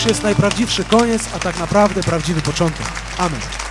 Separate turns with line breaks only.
już jest najprawdziwszy koniec, a tak naprawdę prawdziwy początek. Amen.